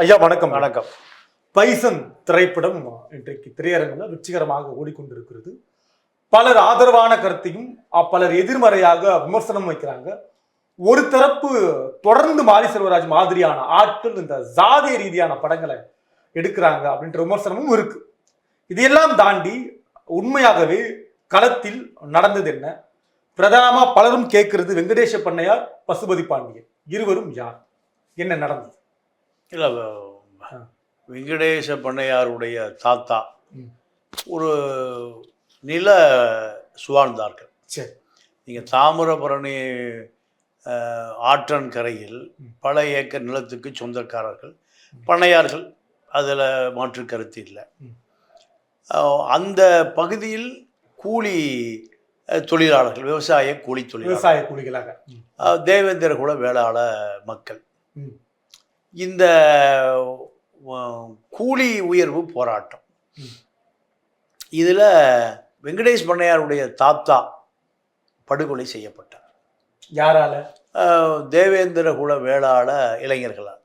ஐயா வணக்கம். வணக்கம். பைசன் திரைப்படம் இன்றைக்கு திரையரங்கில் வெற்றிகரமாக ஓடிக்கொண்டிருக்கிறது. பலர் ஆதரவான கருத்தையும் பலர் எதிர்மறையாக விமர்சனம் வைக்கிறாங்க. ஒரு தரப்பு தொடர்ந்து மாரி செல்வராஜ் மாதிரியான ஆட்கள் இந்த ஜாதிய ரீதியான படங்களை எடுக்கிறாங்க அப்படின்ற விமர்சனமும் இருக்கு. இதையெல்லாம் தாண்டி உண்மையாகவே களத்தில் நடந்தது என்ன? பிரதானமா பலரும் கேட்கிறது வெங்கடேஷ பண்ணையார் பசுபதி பாண்டியன். இருவரும் யார்? என்ன நடந்தது? இல்லை. வெங்கடேச பண்ணையாருடைய தாத்தா. ஒரு நில சுவாழ்ந்தார்கள் சரி. நீங்கள் தாமிரபரணி ஆற்றன் கரையில். பல ஏக்கர் நிலத்துக்கு சொந்தக்காரர்கள் பண்ணையார்கள் அதில் மாற்று கருத்து இல்லை. அந்த பகுதியில் கூலி தொழிலாளர்கள் விவசாய கூலி தொழிலாளர்கள். விவசாய கூலிகளாக. தேவேந்திர குல வேளாள மக்கள். ம். இந்த கூலி உயர்வு போராட்டம். இதில் வெங்கடேஷ் பண்ணையாருடைய தாத்தா படுகொலை செய்யப்பட்டார். யாரால? தேவேந்திர குல வேளாள இளைஞர்களால்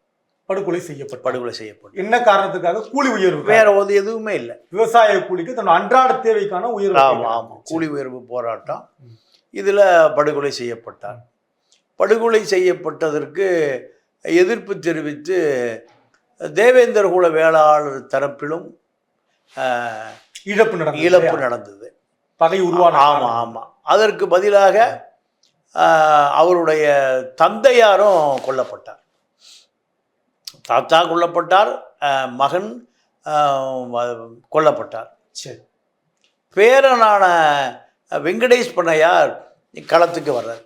படுகொலை செய்யப்பட்ட படுகொலை செய்யப்பட்டார். என்ன காரணத்துக்காக? கூலி உயர்வு வேற ஒரு எதுவுமே இல்லை. விவசாய கூலிக்கு தன் அன்றாட தேவைக்கான உயர்வு ஆமாம். ஆமாம் கூலி உயர்வு போராட்டம். இதில் படுகொலை செய்யப்பட்டார். படுகொலை செய்யப்பட்டதற்கு எதிர்ப்பு தெரிவித்து தேவேந்திர குல வேளாளர் தரப்பிலும் இழப்பு நடந்தது இழப்பு? நடந்தது. பகை உருவான ஆமாம் ஆமாம் அதற்கு பதிலாக அவருடைய தந்தையாரும் கொல்லப்பட்டார். தாத்தா கொல்லப்பட்டார் மகன் கொல்லப்பட்டார். சரி. பேரனான வெங்கடேஷ் பண்ணையார் களத்துக்கு வர்றார்.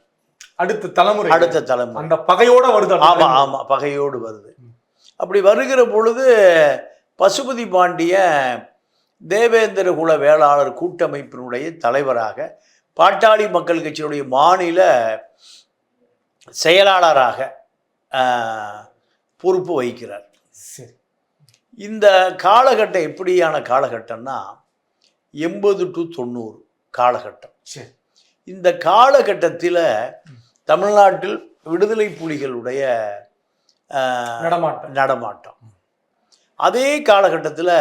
அடுத்த தலைமுறை. அடுத்த தலைமுறை. அந்த பகையோட வருது அந்த ஆமா தலைமுறை. ஆமா பகையோடு வருது. அப்படி வருகிற பொழுது பசுபதி பாண்டிய தேவேந்திர குல வேளாளர் கூட்டமைப்பினுடைய தலைவராக பாட்டாளி மக்கள் கட்சியினுடைய மாநில செயலாளராக பொறுப்பு வகிக்கிறார். சரி. இந்த காலகட்டம் எப்படியான காலகட்டம்னா எண்பது டு தொண்ணூறு காலகட்டம். சரி. இந்த காலகட்டத்தில் தமிழ்நாட்டில் விடுதலை புலிகளுடைய நடமாட்டம் நடமாட்டம் அதே காலகட்டத்தில்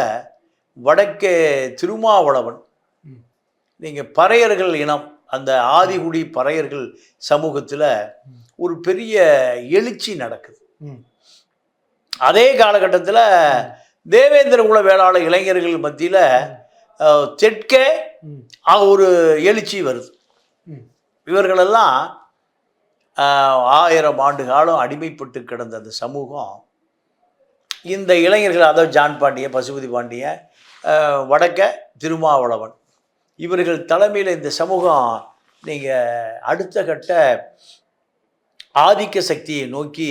வடக்கே திருமாவளவன். நீங்கள் பறையர்கள் இனம் அந்த ஆதிகுடி பறையர்கள் சமூகத்தில். ஒரு பெரிய எழுச்சி நடக்குது ம். அதே காலகட்டத்தில் தேவேந்திர குல வேளாளர் இளைஞர்கள் மத்தியில் தெற்கே ஒரு எழுச்சி வருது. இவர்களெல்லாம் ஆயிரம் ஆண்டு காலம் அடிமைப்பட்டு கிடந்த அந்த சமூகம் இந்த இளைஞர்கள் அதாவது ஜான் பாண்டிய பசுபதி பாண்டிய வடக்க திருமாவளவன் இவர்கள் தலைமையில் இந்த சமூகம் நீங்கள் அடுத்த கட்ட ஆதிக்க சக்தியை நோக்கி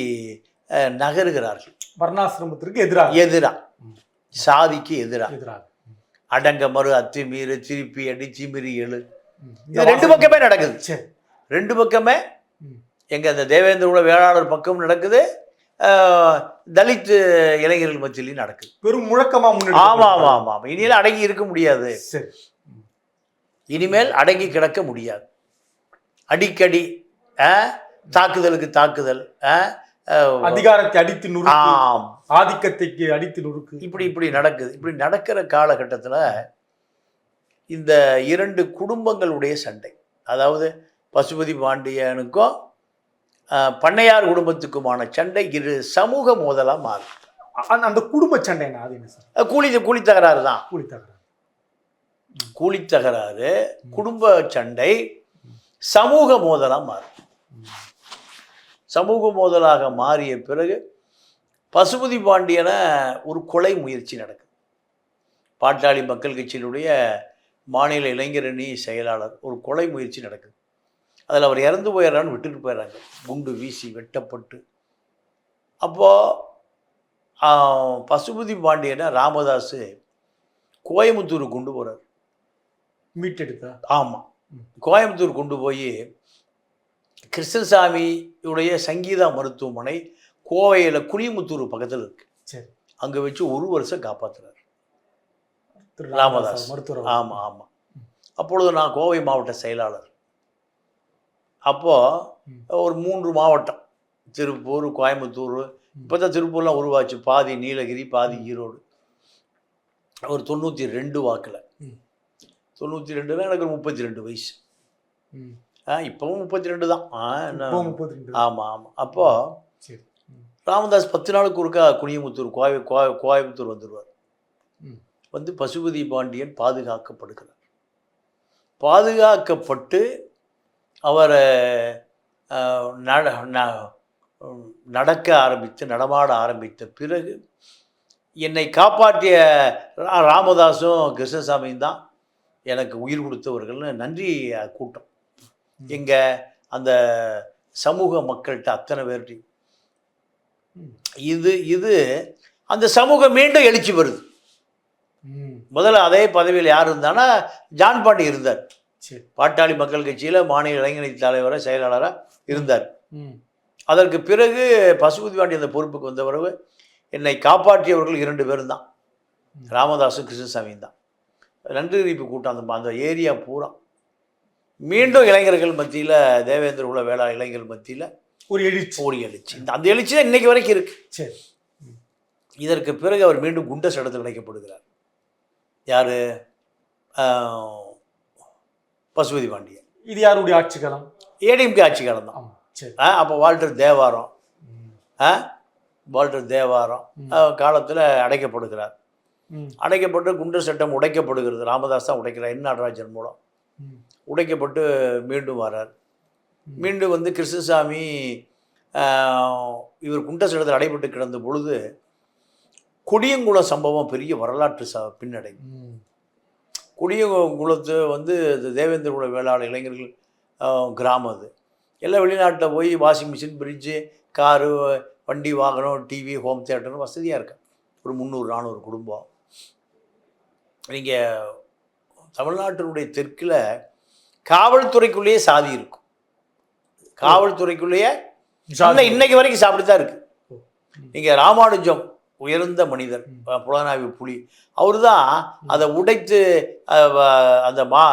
நகருகிறார்கள். வர்ணாசிரமத்திற்கு எதிராக. எதிரா. சாதிக்கு எதிரா. எதிராக. அடங்க மறு அத்துமீறு திருப்பி அடி திமிரி எழு. இது ரெண்டு. பக்கமே நடக்குது. ரெண்டு பக்கமே ம். எங்க அந்த தேவேந்திர குல வேளாளர் பக்கம் நடக்குது தலித் இளைஞர்கள் மத்தியிலையும் நடக்குது. பெரும் முழக்கமா முன்னெடுத்து ஆமா ஆமா ஆமா ஆமா. இனிமேல் அடங்கி இருக்க முடியாது. சரி. இனிமேல் அடங்கி கிடக்க முடியாது. அடிக்கடி தாக்குதலுக்கு தாக்குதல் அதிகாரத்தை அடித்து நுறுக்கு ஆதிக்கத்தைக்கு அடித்து நுறுக்கு. இப்படி இப்படி நடக்குது. இப்படி நடக்கிற காலகட்டத்தில் இந்த இரண்டு குடும்பங்களுடைய சண்டை. அதாவது பசுபதி பாண்டியனுக்கும் பண்ணையார் குடும்பத்துக்குமான சண்டை இரு சமூக மோதலாக மாறும். அந்த- அந்த குடும்ப சண்டைனா அது என்ன சார்? கூலி கூலி தகராறு தான். கூலி தகராறு. கூலி தகராறு குடும்ப சண்டை சமூக மோதலாக மாறும். சமூக மோதலாக மாறிய பிறகு பசுபதி பாண்டியனை ஒரு கொலை முயற்சி நடக்குது. பாட்டாளி மக்கள் கட்சியினுடைய மாநில இளைஞரணி செயலாளர் ஒரு கொலை முயற்சி நடக்குது. அதில் அவர் இறந்து போயிடறான்னு விட்டுட்டு போயிடுறாங்க. குண்டு வீசி வெட்டப்பட்டு. அப்போது பசுபதி பாண்டியனை ராமதாஸ் கோயமுத்தூர் கொண்டு போகிறார் மீட்டெடுத்தா? ஆமாம் கோயம்புத்தூர் கொண்டு போய் கிருஷ்ணசாமியுடைய சங்கீதா மருத்துவமனை கோவையில் குனிமுத்தூர் பக்கத்தில் இருக்கு. சரி. அங்கே வச்சு ஒரு வருஷம் காப்பாத்துறாரு. திரு ராமதாஸ். மருத்துவர் ஆமாம் ஆமாம் அப்பொழுது நான் கோவை மாவட்ட செயலாளர். அப்போது. ஒரு மூன்று மாவட்டம். திருப்பூர் கோயம்புத்தூர். இப்போ தான் திருப்பூர்லாம் உருவாச்சு. பாதி நீலகிரி பாதி ஈரோடு. ஒரு தொண்ணூற்றி ரெண்டு வாக்கில். தொண்ணூற்றி ரெண்டுல எனக்கு ஒரு முப்பத்தி ரெண்டு வயசு. ஆ இப்போவும் முப்பத்தி ரெண்டு தான். ஆமாம் ஆமாம் அப்போது. ராமதாஸ் பத்து நாளுக்கு ஒருக்கா குனியமுத்தூர் கோய கோய கோயம்புத்தூர் வந்துடுவார். வந்து பசுபதி பாண்டியன் பாதுகாக்கப்படுகிறார். பாதுகாக்கப்பட்டு அவரை நடக்க ஆரம்பித்து நடமாட ஆரம்பித்த பிறகு என்னை காப்பாற்றிய ராமதாஸும் கிருஷ்ணசாமியும் தான் எனக்கு உயிர் கொடுத்தவர்கள்னு நன்றி கூட்டம் ம். எங்க அந்த சமூக மக்கள்கிட்ட அத்தனை பேர்ட்டையும். இது இது அந்த சமூகம் மீண்டும் எழுச்சி வருது. முதல்ல அதே பதவியில் யார் இருந்தானா ஜான் பாண்டி இருந்தார் பாட்டாளி மக்கள் கட்சியில் மாநில இளைஞரணி தலைவராக செயலாளராக இருந்தார். ம். அதற்கு பிறகு பசுபதி பாண்டி அந்த பொறுப்புக்கு வந்த பிறகு என்னை காப்பாற்றியவர்கள் இரண்டு பேரும் தான். ம். ராமதாஸும் கிருஷ்ணசாமியும் தான். நன்றி தெரிவிப்பு கூட்டம் அந்த அந்த ஏரியா பூரா. மீண்டும் இளைஞர்கள் மத்தியில் தேவேந்திர குல வேளா இளைஞர்கள் மத்தியில் ஒரு எழுச்சி. ஓடி எழுச்சி. இந்த அந்த எழுச்சி தான் இன்னைக்கு வரைக்கும் இருக்கு. சரி. இதற்கு பிறகு அவர் மீண்டும் குண்டஸ் இடத்தில் இணைக்கப்படுகிறார். யார்? பசுபதி பாண்டியன் இது யாருடைய ஆட்சி காலம் ஏடிஎம்கே ஆட்சி காலம் தான் அப்போ வால்டர் தேவாரம். ஆ? வால்டர் தேவாரம். காலத்தில் அடைக்கப்படுகிறார். அடைக்கப்பட்டு குண்டர் சட்டம் உடைக்கப்படுகிறது ராமதாஸ் தான் உடைக்கிறார் என் நடராஜன் மூலம். உடைக்கப்பட்டு மீண்டும் வரார். மீண்டும் வந்து கிருஷ்ணசாமி இவர் குண்டர் சட்டத்தில் அடைபட்டு கிடந்த பொழுது கொடியங்குளம் சம்பவம் பெரிய வரலாற்று ச பின்னடை ம். குடியங்குளத்து வந்து தேவேந்திர குல வேளாளர் இளைஞர்கள் கிராமம் அது எல்லாம் வெளிநாட்டில் போய் வாஷிங் மிஷின் ஃப்ரிட்ஜு காரு வண்டி வாகனம் டிவி ஹோம் தியேட்டர்னு வசதியாக இருக்கு ஒரு முந்நூறு நானூறு குடும்பம் நீங்கள் தமிழ்நாட்டினுடைய தெற்கில் காவல்துறைக்குள்ளேயே சாதி இருக்கும் காவல்துறைக்குள்ளேயே இன்னைக்கு வரைக்கும் சாப்பிட்டு தான் இருக்கு ஓ. நீங்கள் ராமானுஜம் உயர்ந்த மனிதர். புலனாய்வு புலி அவர் தான் அதை உடைத்து அந்த மா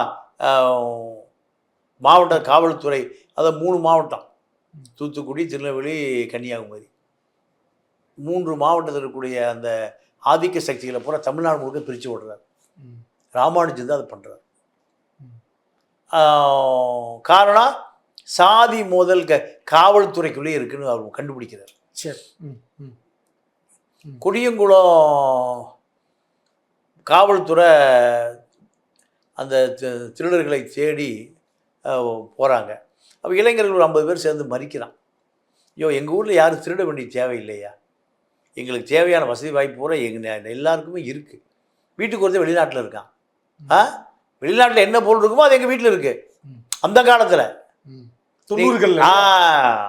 மாவட்ட காவல்துறை அதை மூணு மாவட்டம். தூத்துக்குடி திருநெல்வேலி கன்னியாகுமரி மூன்று மாவட்டத்தில் இருக்கக்கூடிய அந்த ஆதிக்க சக்திகளை பூரா தமிழ்நாடு முழுக்க பிரித்து விடுறார். ராமானுஜன் தான் அதை பண்ணுறார். காரணம் சாதி மோதல் க காவல்துறைக்குள்ளேயே இருக்குன்னு அவர் கண்டுபிடிக்கிறார் சரி. கொடியங்குளம் காவல்துறை அந்த தி- திருடர்களை தேடி போகிறாங்க அப்போ இளைஞர்கள் ஒரு ஐம்பது பேர் சேர்ந்து மறிக்கிறான். ஐயோ எங்கள் ஊரில் யாரும் திருட வேண்டிய தேவையில்லையா எங்களுக்கு தேவையான வசதி வாய்ப்பு பூரா எங்கள் எல்லாருக்குமே இருக்குது வீட்டுக்கு ஒருத்தர் வெளிநாட்டில் இருக்கான். ஆ? வெளிநாட்டில் என்ன பொருள் இருக்குமோ அது எங்கள் வீட்டில் இருக்குது. அந்த காலத்தில். ம். தொண்ணூறுகள்ல. ஆ.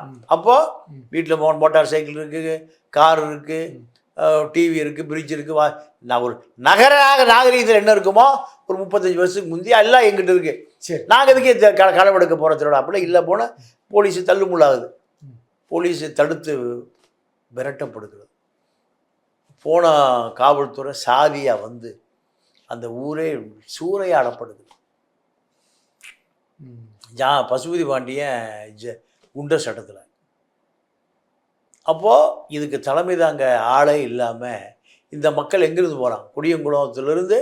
ம். அப்போ ம். வீட்டில் மோட்டார் சைக்கிள் இருக்கு கார் இருக்கு. ம். டிவி இருக்கு பிரிட்ஜ் இருக்கு வா நான் ஒரு நகர நாகரீகத்தில் என்ன இருக்குமோ ஒரு முப்பத்தஞ்சு வருஷத்துக்கு முந்தைய எல்லாம் எங்கிட்ட இருக்கு. சரி. நாங்கள் எதுக்கே த- க களவெடுக்க போகிறதோட அப்படிலாம் இல்லை போனால் போலீஸு தள்ளுமுள்ளாகுது. போலீஸ் தடுத்து விரட்டப்படுகிறது. போன காவல்துறை சாதியாக வந்து அந்த ஊரே சூறையாடப்படுது. ஜா பசுபதி பாண்டியன் ஜ குண்டர் சட்டத்தில். அப்போது இதுக்கு தலைமை தாங்க ஆளே இல்லாமல் இந்த மக்கள் எங்கேருந்து போகிறான் குடியங்குளத்திலிருந்து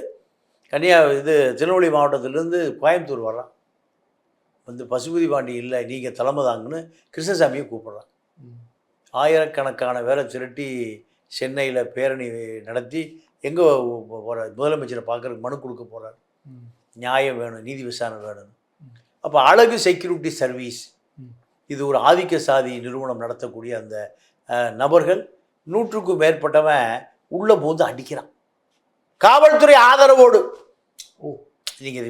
கன்னியா இது திருநெல்வேலி மாவட்டத்திலேருந்து கோயம்புத்தூர் வர்றான் வந்து பசுபதி பாண்டி இல்லை நீங்கள் தலைமை தாங்கன்னு கிருஷ்ணசாமியை கூப்பிட்றான். ஆயிரக்கணக்கான பேரை திரட்டி சென்னையில் பேரணி நடத்தி எங்கே போகிறார் முதலமைச்சரை பார்க்குறதுக்கு மனு கொடுக்க போகிறார். நியாயம் வேணும் நீதி விசாரணை வேணும். அப்போ அழகு செக்யூரிட்டி சர்வீஸ். இது ஒரு ஆதிக்க சாதி நிறுவனம் நடத்தக்கூடிய அந்த நபர்கள் நூற்றுக்கும் மேற்பட்டவன் உள்ளே போந்து அடிக்கிறான். காவல்துறை ஆதரவோடு. ஓ நீங்கள்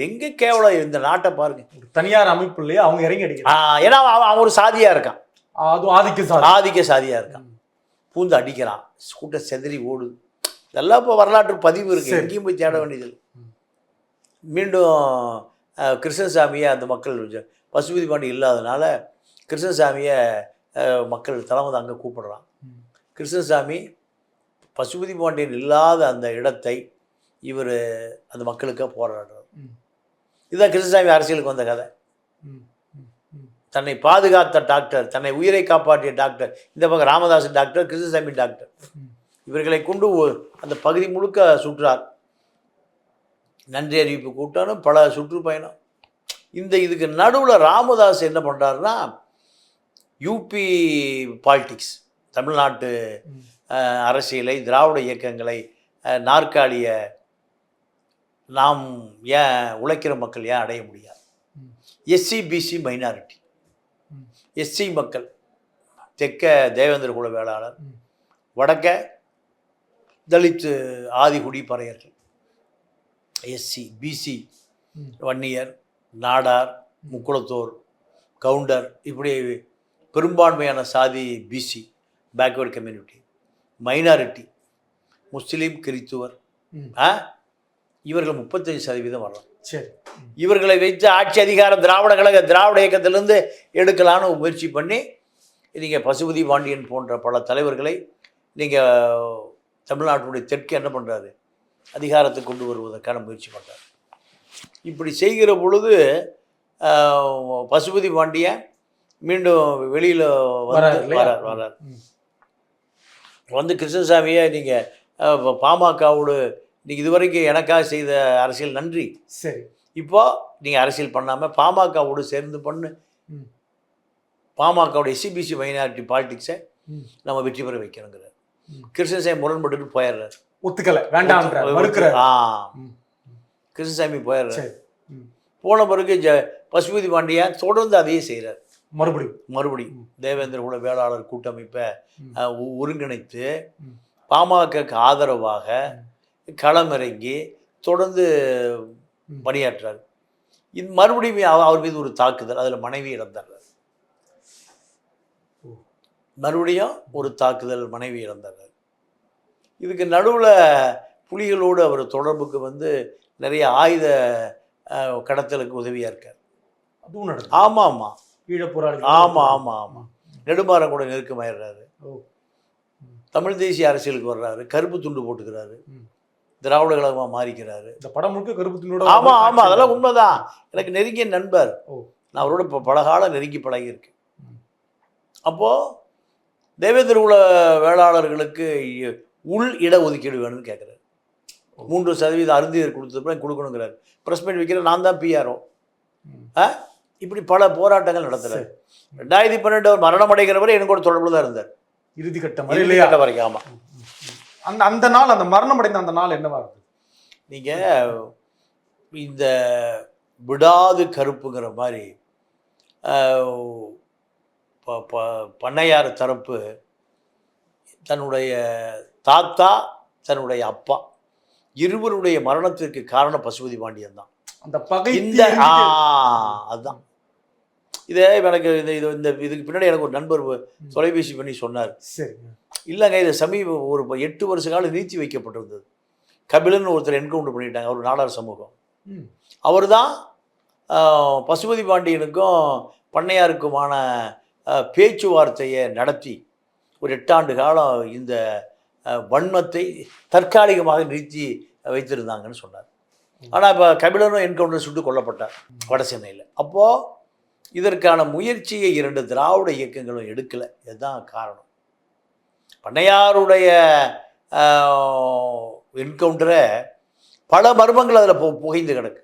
எங்கே கேவலம் இந்த நாட்டை பாருங்க. தனியார் அமைப்புலயே அவங்க இறங்கி ஆ, அடிக்கிறாங்க ஏன்னா அவன் அவன் ஒரு சாதியாக இருக்கான். அதுவும் ஆதிக்க ஆதிக்க சாதியாக இருக்கான். பூந்து அடிக்கிறான். கூட்டம் செதறி ஓடுது இதெல்லாம் இப்போ வரலாற்று பதிவு இருக்குது. எங்கேயும் போய் தேட வேண்டியது ம். மீண்டும் கிருஷ்ணசாமியை அந்த மக்கள் பசுபதி பாண்டி இல்லாதனால கிருஷ்ணசாமியை மக்கள் தலைமை அங்கே கூப்பிடுறான். கிருஷ்ணசாமி பசுபதி பாண்டியன் இல்லாத அந்த இடத்தை இவர் அந்த மக்களுக்காக போராடுறார். இதுதான் கிருஷ்ணசாமி அரசியலுக்கு வந்த கதை. தன்னை பாதுகாத்த டாக்டர் தன்னை உயிரை காப்பாற்றிய டாக்டர் இந்த பக்கம் ராமதாஸ் டாக்டர் கிருஷ்ணசாமி டாக்டர். இவர்களை கொண்டு அந்த பகுதி முழுக்க சுற்றார் நன்றி அறிவிப்பு கூட்டணும் பல சுற்றுப்பயணம் இந்த இதுக்கு நடுவில் ராமதாஸ் என்ன பண்ணுறாருன்னா யூபி பாலிடிக்ஸ் தமிழ்நாட்டு அரசியலை திராவிட இயக்கங்களை நாற்காலிய நாம் ஏன் உழைக்கிற மக்கள் ஏன் அடைய முடியாது. SC PC minority. எஸ்சி மக்கள் தெற்க தேவேந்திர குல வேளாளர். வடக்க தலித் ஆதிகுடி பறையர்கள் S C B C. Vanniyar Nadar Mukkulathor Gounder இப்படி பெரும்பான்மையான சாதி B C backward community minority Muslim கிறித்துவர் இவர்கள் முப்பத்தஞ்சு சதவீதம் வரலாம் சரி. இவர்களை வைத்து ஆட்சி அதிகாரம் திராவிட கழக திராவிட இயக்கத்திலிருந்து எடுக்கலான்னு முயற்சி பண்ணி நீங்கள் பசுபதி பாண்டியன் போன்ற பல தலைவர்களை நீங்கள் தமிழ்நாட்டினுடைய தெற்கு என்ன பண்ணுறாரு அதிகாரத்துக்கு கொண்டு வருவதற்கான முயற்சி பண்ணுறாரு இப்படி செய்கிற பொழுது பசுபதி பாண்டியன் மீண்டும் வெளியில் வராரு இல்லையா? வரார். வந்து கிருஷ்ணசாமியை நீங்கள் பாமகவோடு நீங்கள் இதுவரைக்கும் எனக்காக செய்த அரசியல் நன்றி சரி இப்போ நீங்கள் அரசியல் பண்ணாமல் பாமகவோடு சேர்ந்து பண்ணு ம். பாமகவோட எஸ்சிபிசி மைனாரிட்டி பாலிடிக்ஸை. நம்ம வெற்றி பெற வைக்கணுங்கிறார். கிருஷ்ணசாமி முரண்பட்டு போயிடுறாரு ஒத்துக்கல மறுக்கிறார் ஆ. கிருஷ்ணசாமி போயிடுறாரு. போன பிறகு ஜ பசுபதி பாண்டியன் தொடர்ந்து அதையே செய்கிறார் மறுபடியும் மறுபடியும். தேவேந்திர குல வேளாளர் கூட்டமைப்பை ஒருங்கிணைத்து. பாமகக்கு ஆதரவாக களமிறங்கி தொடர்ந்து ம். பணியாற்றுறார் இது மறுபடியும் அவ- அவர் மீது ஒரு தாக்குதல் அதில் மனைவி இழந்தார் ஓ. மறுபடியும் ஒரு தாக்குதல் மனைவி இழந்தார் இதுக்கு நடுவில் புலிகளோடு அவர் தொடர்புக்கு வந்து நிறைய ஆயுத கடத்தலுக்கு உதவியாக இருக்கார். அதுவும் நடக்கும் ஆமாம் ஆமாம். ஈழப் போராளி ஆமாம் ஆமாம் ஆமாம் நெடுமாறன் கூட நெருக்கமாயிடுறாரு தமிழ் தேசிய அரசியலுக்கு வர்றாரு. கருப்பு துண்டு போட்டுக்கிறாரு. திராவிட கழகமாக மாறிக்கிறாரு. இந்த படம் முழுக்க கருப்பு துண்டோட ஆமா ஆமா. அதெல்லாம் உண்மைதான். எனக்கு நெருங்கிய நண்பர். நான் அவரோட இப்போ பல காலம் நெருங்கி பழகியிருக்கேன். ம். அப்போ தேவேந்திர குல வேளாளர்களுக்கு உள் இட ஒதுக்கீடு வேணும்னு கேட்குறாரு. மூன்று சதவீதம் அருந்தியர் கொடுத்தப்ப கொடுக்கணுங்கிறாரு. ப்ரெஸ் மீட் வைக்கிற நான் தான் பிஆர்ஓ ம். இப்படி பல போராட்டங்கள் நடத்துறாரு. ரெண்டாயிரத்தி பன்னெண்டு அவர் மரணம் அடைகிற வரை எனக்கு கூட தொடர்பு தான் இருந்தார். இறுதி கட்டம் வரை இல்லையா? இறுதி வரைக்கும் ஆமா. அந்த அந்த நாள் அந்த மரணம் அடைந்த அந்த நாள் என்னவா இருக்கு நீங்க இந்த விடாது கருப்புங்கிற மாதிரி பண்ணையார் தரப்பு தன்னுடைய தாத்தா தன்னுடைய அப்பா இருவருடைய மரணத்திற்கு காரணம் பசுபதி பாண்டியன் தான். அந்த பகை இந்த அதுதான் இதே எனக்கு இந்த இது இந்த இதுக்கு பின்னாடி எனக்கு ஒரு நண்பர் தொலைபேசி பண்ணி சொன்னார். சரி இல்லைங்க இது சமீப ஒரு எட்டு வருஷ காலம் நீச்சி வைக்கப்பட்டிருந்தது. கபிலன் ஒருத்தர் என்கவுண்டர் பண்ணிட்டாங்க அவர் நாடார் சமூகம். அவர் தான் பசுபதி பாண்டியனுக்கும் பண்ணையாருக்குமான பேச்சுவார்த்தையை நடத்தி ஒரு எட்டாண்டு காலம் இந்த வன்மத்தை தற்காலிகமாக நிறுத்தி வைத்திருந்தாங்கன்னு சொன்னார். ஆனால் இப்போ கபிலனும் என்கவுண்டர் சுட்டு கொல்லப்பட்டார் வட சென்னையில். அப்போது இதற்கான முயற்சியை இரண்டு திராவிட இயக்கங்களும் எடுக்கலை. இதுதான் காரணம். பண்ணையாருடைய என்கவுண்டரை பல மர்மங்கள் அதில் புகைந்து கிடக்கு.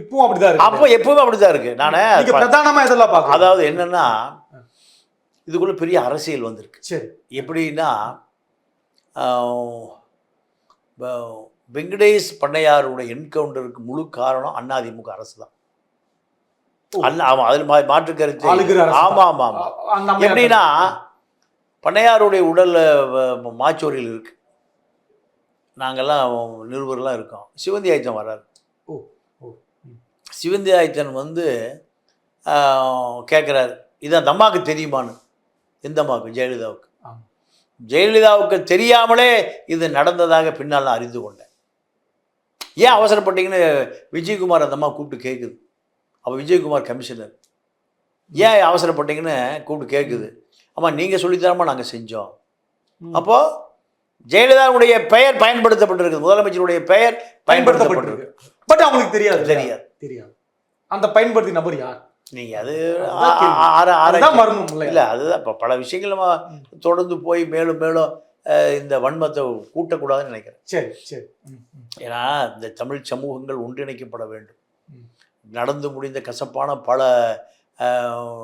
இப்பவும் அப்படிதான் இருக்கு அப்போ எப்பவுமே அப்படிதான் இருக்கு. நான் பிரதானமா இதெல்லாம் பாக்கலாம் அதாவது என்னன்னா இதுக்குள்ள பெரிய அரசியல் வந்திருக்கு. சரி. எப்படின்னா வெங்கடேஷ் பண்ணையாருடைய என்கவுண்டருக்கு முழு காரணம் அதிமுக அரசு தான். அண்ணா ஆமாம் அதில் மா மாற்று கருத்து. ஆமாம் ஆமாம் ஆமாம் எப்படின்னா பண்ணையாருடைய உடல்ல வ- மாச்சோரியில் இருக்கு. நாங்கெல்லாம் நிருபர்லாம் இருக்கோம். சிவந்தி ஆயத்தன் வர்றாரு. ஓ ஓ ம். சிவந்தி ஆயத்தன் வந்து கேட்குறாரு இது அந்த அம்மாவுக்கு தெரியுமான்னு? எந்த அம்மாவுக்கு? ஜெயலலிதாவுக்கு. ஜெயலலிதாவுக்கு தெரியாமலே இது நடந்ததாக பின்னால் நான் அறிந்து கொண்டேன். ஏன் அவசரப்பட்டீங்கன்னு விஜயகுமார் அந்த அம்மா கூப்பிட்டு கேட்குது அப்போ விஜயகுமார் கமிஷனர் ஏன் அவசரப்பட்டீங்கன்னு கூப்பிட்டு கேட்குது ஆமா நீங்கள் சொல்லித்தராமா நாங்கள் செஞ்சோம். ம். அப்போ ஜெயலலிதாவுடைய பெயர் பயன்படுத்தப்பட்டிருக்கு முதலமைச்சருடைய பெயர் பயன்படுத்தப்பட்டிருக்கு. பட் அவங்களுக்கு தெரியாது. தெரியாது. தெரியாது. அந்த பயன்படுத்தி நபர் யார்? நீங்க அது மர்மம்? இல்ல அதுதான் இப்போ பல விஷயங்கள் நம்ம தொடர்ந்து போய் மேலும் மேலும் இந்த வன்மத்தை கூட்டக்கூடாதுன்னு நினைக்கிறேன். சரி சரி. ஏன்னா இந்த தமிழ் சமூகங்கள் ஒன்றிணைக்கப்பட வேண்டும். நடந்து முடிந்த கசப்பான பல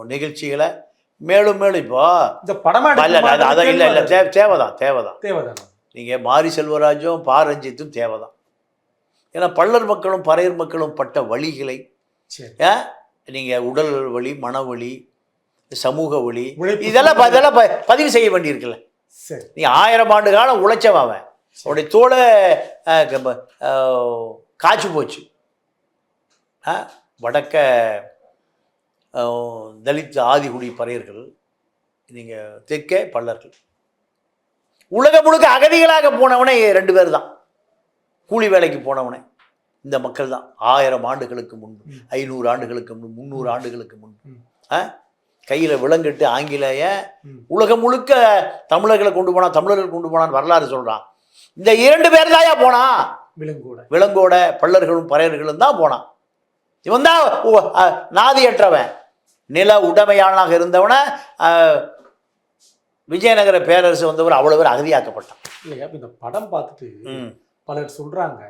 நிகழ்ச்சிகளை மேலும் மேலும் இப்போ இந்த படமா இல்ல இல்ல அது- அதான் இல்லை இல்லை தே தேவைதான் தேவைதான். தேவைதானா. நீங்கள் மாரி செல்வராஜும் பா ரஞ்சித்தும் தேவைதான். ஏன்னா பள்ளர் மக்களும் பறையர் மக்களும் பட்ட வழிகளை நீங்கள் உடல் வலி மனவலி சமூக வலி உழைப்பு இதெல்லாம் இதெல்லாம் பதிவு செய்ய வேண்டியிருக்குல்ல. நீ ஆயிரம் ஆண்டு காலம் உழைச்சவன் அவன். அவனுடைய தோலை காய்ச்சி போச்சு. வடக்க தலித் ஆதிகுடி பறையர்கள் நீங்கள் தெற்கே பல்லர்கள் உலகம் முழுக்க அகதிகளாக போனவனே ரெண்டு பேர் தான். கூலி வேலைக்கு போனவனே. இந்த மக்கள் தான். ஆயிரம் ஆண்டுகளுக்கு முன்பு. ஐநூறு ஆண்டுகளுக்கு முன்பு முந்நூறு ஆண்டுகளுக்கு முன்பு. கையில் விலங்கிட்டு ஆங்கிலேய. உலகம் முழுக்க தமிழர்களை கொண்டு போனான் தமிழர்கள் கொண்டு போனான்னு வரலாறு சொல்றான் இந்த இரண்டு பேர் தாயா போனான் விலங்கோட. விலங்கோட பள்ளர்களும் பறையர்களும் தான் போனான் இவன் தான் நாதியற்றவன். நில உடைமையாளனாக இருந்தவனை விஜயநகர பேரரசு வந்தவர் அவ்வளவு பேர் அகதியாக்கப்பட்டான். இல்லையா இந்த படம் பார்த்துட்டு. பலர் சொல்றாங்க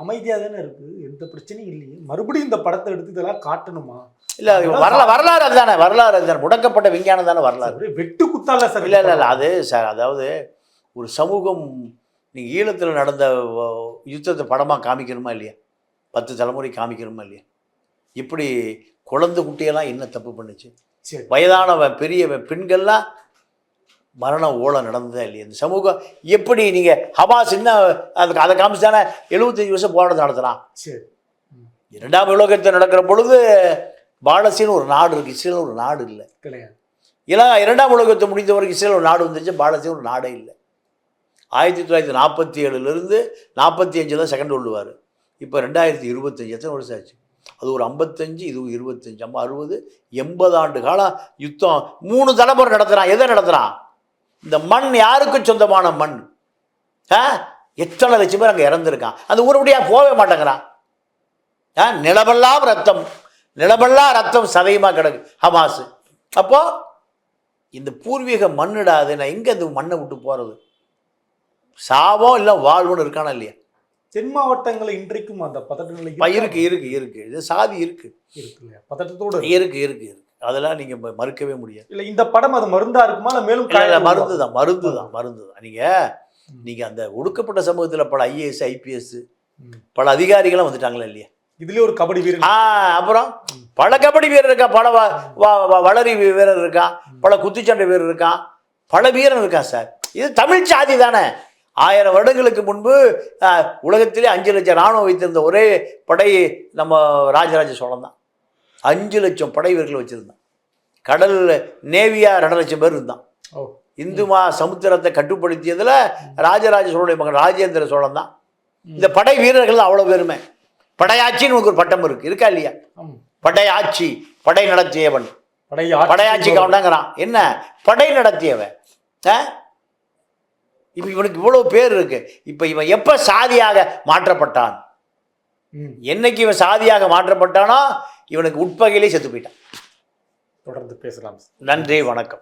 அமைதியா தானே இருக்கு எந்த பிரச்சனையும் இல்லையே. மறுபடியும் இந்த படத்தை எடுத்து இதெல்லாம் காட்டணுமா? இல்ல அது வரலா வரலாறு அதுதானே வரலாறு அதுதானே. முடக்கப்பட்ட விஞ்ஞானம் தானே வரலாறு. வெட்டு குத்தால சார் இல்லை இல்லை இல்லை அது சார் அதாவது ஒரு சமூகம் நீங்கள் ஈழத்தில் நடந்த யுத்தத்தை படமாக காமிக்கணுமா இல்லையா? பத்து தலைமுறை காமிக்கணுமா இல்லையா? இப்படி குழந்தை குட்டியெல்லாம் என்ன தப்பு பண்ணுச்சு? சரி. வயதானவன் பெரியவன் பெண்கள்லாம் மரண ஓலம் நடந்ததா இல்லையா? இந்த சமூகம் எப்படி நீங்கள் ஹமாஸ் என்ன அதுக்கு அதை காமிச்சு தானே எழுபத்தஞ்சு வருஷம் போராட்டம் நடத்துகிறான் சரி. இரண்டாம் உலகத்தில் நடக்கிற பொழுது பாலஸ்தீன் ஒரு நாடு இருக்குது இஸ்ரேல் ஒரு நாடு இல்லை. கிடையாது. ஏன்னா இரண்டாம் உலகத்தை முடிந்த வரைக்கும் இஸ்ரேல் ஒரு நாடு வந்துச்சு பாலஸ்தீன் ஒரு நாடே இல்லை. ஆயிரத்தி தொள்ளாயிரத்தி நாற்பத்தி ஏழுலேருந்து நாற்பத்தி அஞ்சு தான் செகண்ட் வேர்ல்டு இப்போ ரெண்டாயிரத்தி இருபத்தஞ்சி எத்தனை வருஷம் ஆச்சு? அது ஒரு ஐம்பத்தஞ்சு இது ஒரு இருபத்தஞ்சு. அம்மா அறுபது எண்பது ஆண்டு காலம் யுத்தம். மூணு தலைமுறை நடத்துகிறான் எதை நடத்துகிறான் இந்த மண் யாருக்கும் சொந்தமான மண்? ஆ? எத்தனை லட்சம் பேர் அங்கே இறந்துருக்கான். அந்த ஊருபடியாக போகவே மாட்டேங்கிறான். ஆ? நிலமெல்லாம் ரத்தம். நிலமெல்லாம் ரத்தம் சதயமாக கிடக்கு? ஹமாஸ். அப்போது இந்த பூர்வீக மண்ணிடாது நான் எங்கே இந்த மண்ணை விட்டு போகிறது சாவம் இல்லை வாழ்வுன்னு இருக்கானா இல்லையா? தென் மாவட்டங்களில் இன்றைக்கும் அந்த பதட்ட நிலை இருக்கு இருக்கு இருக்கு. இது சாதி இருக்கு. இருக்கு இல்லையா பதட்டத்தோடு இருக்கு. இருக்கு இருக்கு அதெல்லாம் நீங்க ம- மறுக்கவே முடியாது. இல்ல இந்த படம் அது மருந்தா இருக்குமா? இல்ல மேலும் மருந்து தான் மருந்து தான் மருந்து. தான் நீங்க ம். நீங்க அந்த ஒடுக்கப்பட்ட சமூகத்துல பல ஐஏஎஸ் ஐபிஎஸ். பல அதிகாரிகளும் வந்துட்டாங்களா இல்லையா? இதுலயே ஒரு கபடி வீரன் ஆ அப்புறம் பல கபடி வீரர் இருக்கா? பல வளரி வீரர் இருக்கான் பல குத்துச்சண்டை வீரர் இருக்கான் பல வீரன் இருக்கான் சார்? இது தமிழ் சாதி தானே. ஆயிரம் வருடங்களுக்கு முன்பு உலகத்திலே அஞ்சு லட்சம் ராணுவம் வைத்திருந்த ஒரே படை நம்ம ராஜராஜ சோழன் தான். அஞ்சு லட்சம் படை வீரர்கள் வச்சிருந்தான். கடல் நேவியா ரெண்டு லட்சம் பேர் இருந்தான். ஓ. இந்து மா சமுத்திரத்தை கட்டுப்படுத்தியதுல ராஜராஜ சோழனுடைய மகன் ராஜேந்திர சோழன் தான். இந்த படை வீரர்கள் தான் அவ்வளோ பேருமே. படையாச்சின்னு உனக்கு ஒரு பட்டம் இருக்கு. இருக்கா இல்லையா. படையாட்சி படை நடத்தியவன். படை படையாட்சி கவுண்டாங்கிறான். என்ன? படை நடத்தியவன்? இப்ப இவனுக்கு இவ்வளவு பேர் இருக்கு. இப்ப இவன் எப்ப சாதியாக மாற்றப்பட்டான்? ம். என்னைக்கு இவன் சாதியாக மாற்றப்பட்டானோ இவனுக்கு உட்பகையிலே செத்து போயிட்டான். தொடர்ந்து பேசலாம். நன்றி வணக்கம்.